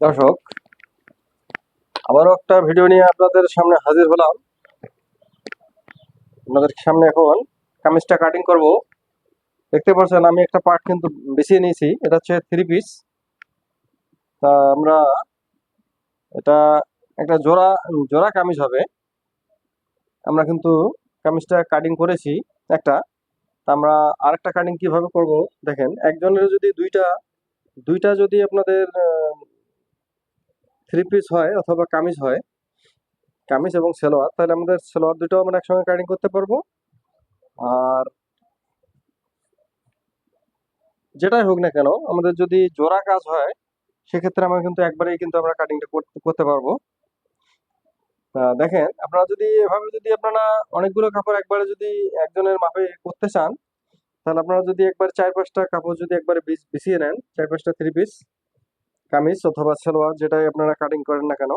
দর্শক, আবারও একটা ভিডিও নিয়ে আপনাদের সামনে হাজির হলাম। আপনাদের সামনে এখন কামিজটা কাটিং করব। দেখতে পাচ্ছেন, আমি একটা পার্ট কিন্তু বেছিয়ে নিয়েছি। এটা হচ্ছে থ্রি পিস তা আমরা এটা একটা জোড়া জোড়া কামিজ হবে। আমরা কিন্তু কামিজটা কাটিং করেছি একটা। তা আমরা আরেকটা কাটিং কীভাবে করব? দেখেন, একজনের যদি দুইটা দুইটা যদি আপনাদের থ্রি পিস হয় অথবা কামিজ হয়, কামিজ এবং সেলোয়ার, তাহলে আমাদের সেলোয়ার দুটো আমরা একসঙ্গে কাটিং করতে পারব। আর যেটাই হোক না কেন, আমাদের যদি জোড়া কাজ হয়, সেক্ষেত্রে আমরা কিন্তু একবারেই কিন্তু আমরা কাটিংটা করতে পারব। দেখেন, আপনারা যদি এভাবে যদি আপনারা অনেকগুলো কাপড় একবারে যদি একজনের মাপে করতে চান, তাহলে আপনারা যদি একবার চার পাঁচটা কাপড় যদি একবারে বিছিয়ে নেন, চার পাঁচটা থ্রি পিস কামিজ অথবা সালোয়ার যেটাই আপনারা কাটিং করেন না কেন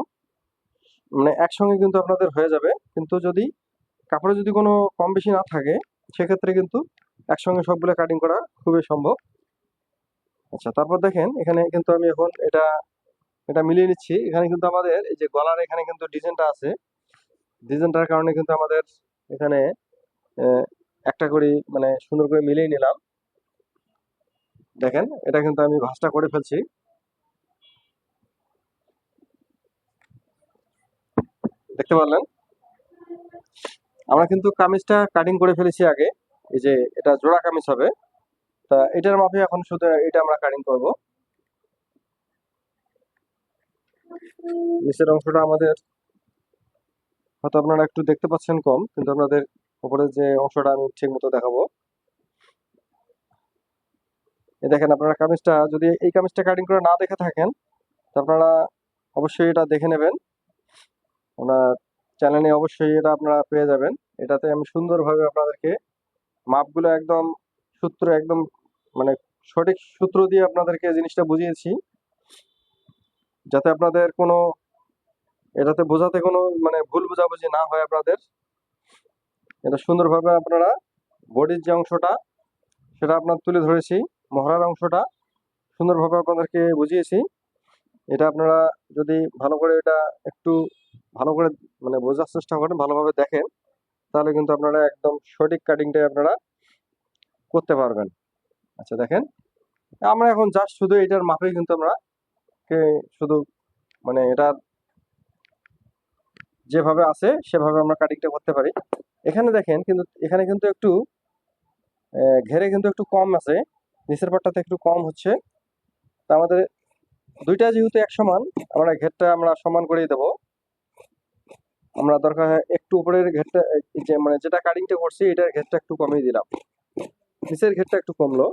মানে একসঙ্গে কিন্তু আপনাদের হয়ে যাবে। কিন্তু যদি কাপড়ে যদি কোনো কম বেশি না থাকে, সেক্ষেত্রে কিন্তু একসঙ্গে সবগুলো কাটিং করা খুবই সম্ভব। আচ্ছা তারপর দেখেন, এখানে কিন্তু আমি এখন এটা এটা মিলিয়ে নিচ্ছি। এখানে কিন্তু আমাদের এই যে গলার এখানে কিন্তু ডিজাইনটা আছে। ডিজাইনটার কারণে কিন্তু আমাদের এখানে একটা করে মানে সুন্দর করে মিলিয়ে নিলাম। দেখেন, এটা কিন্তু আমি ভাঁজটা করে ফেলছি। দেখতে পারলেন। আমরা কিন্তু কামিজটা কাটিং করে ফেলেছি আগে। এই যে এটা জোড়া কামিজ হবে। তা এটার মাপে এখন শুধু এটা আমরা কাটিং করব। নিচের অংশটা আমাদের হয়তো আপনারা একটু দেখতে পাচ্ছেন কম, কিন্তু আপনাদের উপরের যে অংশটা আমি ঠিক মতো দেখাবো। এই দেখেন আপনারা কামিজটা, যদি এই কামিজটা কাটিং করে না দেখে থাকেন, তো আপনারা অবশ্যই এটা দেখে নেবেন। ওনার চ্যানেলে অবশ্যই এটা আপনারা পেয়ে যাবেন। এটাতে আমি সুন্দরভাবে আপনাদেরকে মাপগুলো একদম সূত্র একদম মানে সঠিক সূত্র দিয়ে আপনাদেরকে জিনিসটা বুঝিয়েছি। যাতে আপনাদের কোনো এটাতে বোঝাতে কোনো মানে ভুল বোঝাবুঝি না হয় আপনাদের। এটা সুন্দরভাবে আপনারা বডির যে অংশটা, সেটা আপনার তুলে ধরেছি, মহড়ার অংশটা সুন্দরভাবে আপনাদেরকে বুঝিয়েছি। এটা আপনারা যদি ভালো করে এটা একটু ভালো করে মানে বোঝার চেষ্টা করেন, ভালোভাবে দেখেন, তাহলে কিন্তু আপনারা একদম সঠিক কাটিংটাই আপনারা করতে পারবেন। আচ্ছা দেখেন। আমরা এখন জাস্ট শুধু এটার মাপেই কিন্তু আমরা শুধু মানে এটার যেভাবে আছে, সেভাবে আমরা কাটিংটা করতে পারি। এখানে দেখেন কিন্তু, এখানে কিন্তু একটু ঘেরে কিন্তু একটু কম আছে, নিচের পাটটাতে একটু কম হচ্ছে। তা আমাদের দুইটা যেহেতু এক সমান আমরা ঘেরটা আমরা সমান করেই দেবো। আমরা দরকার হয় একটু উপরের ঘেরটা যে মানে যেটা কাটিংটা করছি, এটার ঘেরটা একটু কমিয়ে দিলাম। নিচের ঘেরটা একটু কমলো,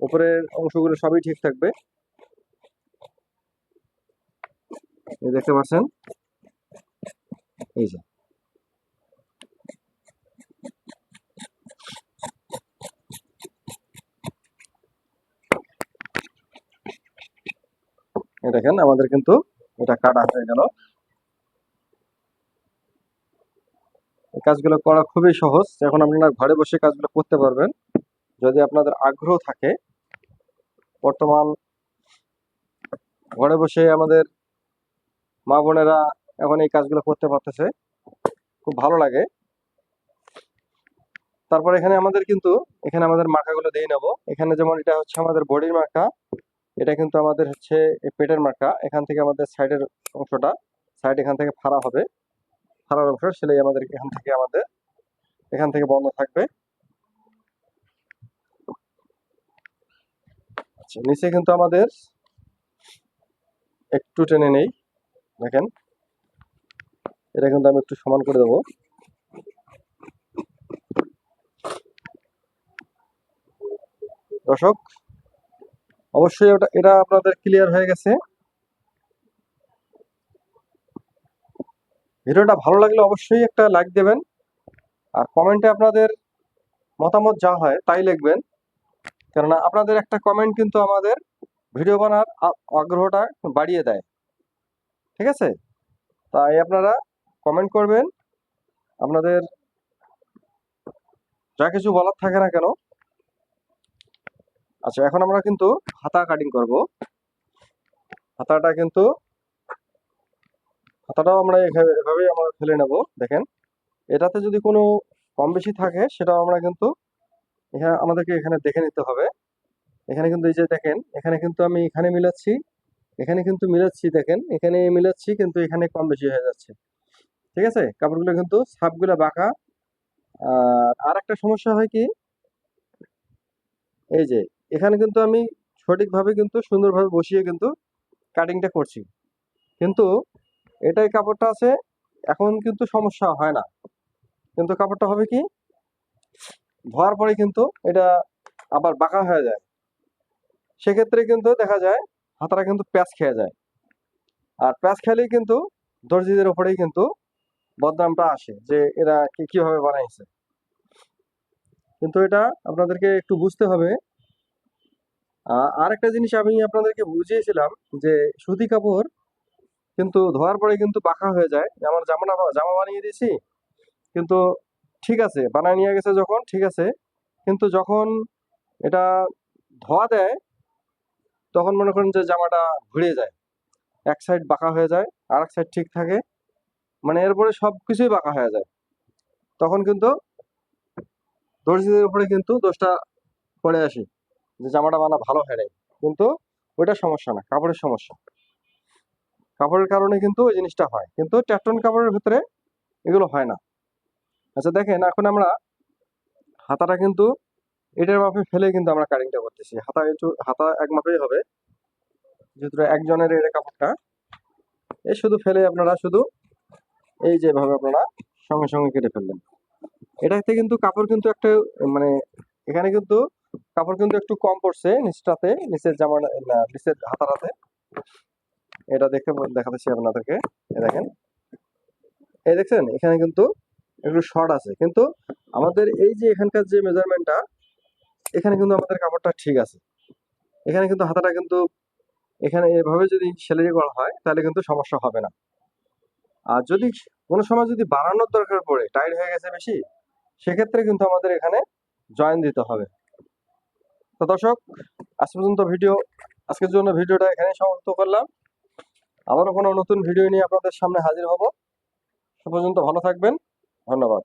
উপরের অংশগুলো সবই ঠিক থাকবে। দেখতে পাচ্ছেন? এই যে। দেখেন, আমাদের কিন্তু এটা কাটা হয়ে গেল। এই কাজগুলো করা খুবই সহজ। এখন আপনারা ঘরে বসে কাজগুলো করতে পারবেন। যদি আপনাদের আগ্রহ থাকে, বর্তমান ঘরে বসে আমাদের মা বোনেরা এখন এই কাজগুলো করতে পারতেছে। খুব ভালো লাগে। তারপর এখানে আমাদের কিন্তু, এখানে আমাদের মার্কাগুলো দিয়ে নেব। এখানে যেমন এটা হচ্ছে আমাদের বডির মার্কা, এটা কিন্তু আমাদের হচ্ছে পেটের মার্কা। এখান থেকে আমাদের সাইডের অংশটা, সাইড এখান থেকে ফাড়া হবে। ফাড়ার অংশ সেলাই আমাদের এখান থেকে আমাদের, এখান থেকে বন্ধ থাকবে। আচ্ছা নিচে কিন্তু আমাদের একটু টেনে নেই, দেখেন। এটা কিন্তু আমি একটু সমান করে দেবো। দর্শক, অবশ্যই ওটা, এটা আপনাদের ক্লিয়ার হয়ে গেছে। ভিডিওটা ভালো লাগলে অবশ্যই একটা লাইক দেবেন। আর কমেন্টে আপনাদের মতামত যা হয় তাই লিখবেন। কেননা আপনাদের একটা কমেন্ট কিন্তু আমাদের ভিডিও বানার আগ্রহটা বাড়িয়ে দেয়। ঠিক আছে? তাই আপনারা কমেন্ট করবেন। আপনাদের যা কিছু বলার থাকে না কেন? আচ্ছা এখন আমরা কিন্তু হাতা কাটিং করব। হাতাটা কিন্তু হাতাটাও আমরা এভাবে- এভাবেই আমরা ফেলে নেব, দেখেন। এটাতে যদি কোনো কম বেশি থাকে, সেটাও আমরা কিন্তু এখানে, আমাদেরকে এখানে দেখে নিতে হবে। এখানে কিন্তু এই যে দেখেন, এখানে কিন্তু আমি এখানে মিলাচ্ছি, এখানে কিন্তু মিলাচ্ছি, দেখেন। এখানে মিলাচ্ছি, কিন্তু এখানে কম বেশি হয়ে যাচ্ছে। ঠিক আছে? কাপড়গুলো কিন্তু সাপগুলো বাঁকা। আর একটা সমস্যা হয় কি? এই যে, এখানে কিন্তু আমি সঠিকভাবে কিন্তু সুন্দরভাবে বসিয়ে কিন্তু কাটিংটা করছি। কিন্তু এটাই কাপড়টা আছে, এখন কিন্তু সমস্যা হয় না। কিন্তু কাপড়টা হবে কি? ধোয়ার পরে কিন্তু এটা আবার বাঁকা হয়ে যায়। সেক্ষেত্রে কিন্তু দেখা যায়, হাতাটা কিন্তু প্যাঁচ খেয়ে যায়। আর প্যাঁচ খেলেই কিন্তু দর্জিদের উপরেই কিন্তু বদনামটা আসে, যে এরা কীভাবে বানাইছে। কিন্তু এটা আপনাদেরকে একটু বুঝতে হবে। আর একটা জিনিস আমি আপনাদেরকে বুঝিয়েছিলাম যে সুতি কাপড় কিন্তু ধোয়ার পরে কিন্তু বাঁকা হয়ে যায়। আমার জামা জামা বানিয়ে দিয়েছি, কিন্তু ঠিক আছে, বানায় নিয়ে গেছে যখন, ঠিক আছে। কিন্তু যখন এটা ধোয়া দেয়, তখন মনে করেন যে জামাটা ঘুরে যায়। এক সাইড বাঁকা হয়ে যায় আর এক সাইড ঠিক থাকে। মানে এরপরে সব কিছুই বাঁকা হয়ে যায়। তখন কিন্তু দর্জিদের উপরে কিন্তু দোষটা পড়ে আসি, যে জামাটা বানা ভালো হয় নাই কিন্তু ওইটা সমস্যা না, কাপড়ের সমস্যা। কাপড়ের কারণে কিন্তু ওই জিনিসটা হয়। কিন্তু ট্যাটন কাপড়ের ভিতরে এগুলো হয় না। আচ্ছা দেখেন, এখন আমরা হাতাটা কিন্তু এটার মাপে ফেলে কিন্তু আমরা কাটিংটা করতেছি। হাতা একটু, হাতা এক মাপেই হবে। যেহেতু একজনের এটা কাপড়টা এই শুধু ফেলে আপনারা শুধু এই যেভাবে আপনারা সঙ্গে সঙ্গে কেটে ফেললেন। এটাতে কিন্তু কাপড় কিন্তু একটা মানে এখানে কিন্তু কাপড় কিন্তু একটু কম পড়ছে নিচটাতে, নিচের জামা নিচের হাতাটাতে। এটা দেখে দেখাতেছি আপনাদেরকে। দেখেন। এই দেখছেন, এখানে কিন্তু একটু শর্ট আছে। কিন্তু আমাদের এই যে এখানকার যে মেজারমেন্টটা এখানে কিন্তু আমাদের কাপড়টা ঠিক আছে। এখানে কিন্তু হাতাটা কিন্তু, এখানে এভাবে যদি সেলাই করা হয়, তাহলে কিন্তু সমস্যা হবে না। আর যদি কোনো সময় যদি বাড়ানোর দরকার পড়ে টাইট হয়ে গেছে বেশি, সেক্ষেত্রে কিন্তু আমাদের এখানে জয়েন দিতে হবে। তো দর্শক, আজ পর্যন্ত ভিডিও আজকের জন্য ভিডিওটা এখানে সমাপ্ত করলাম। আবারও কোনো নতুন ভিডিও নিয়ে আপনাদের সামনে হাজির হব। সে পর্যন্ত ভালো থাকবেন। ধন্যবাদ।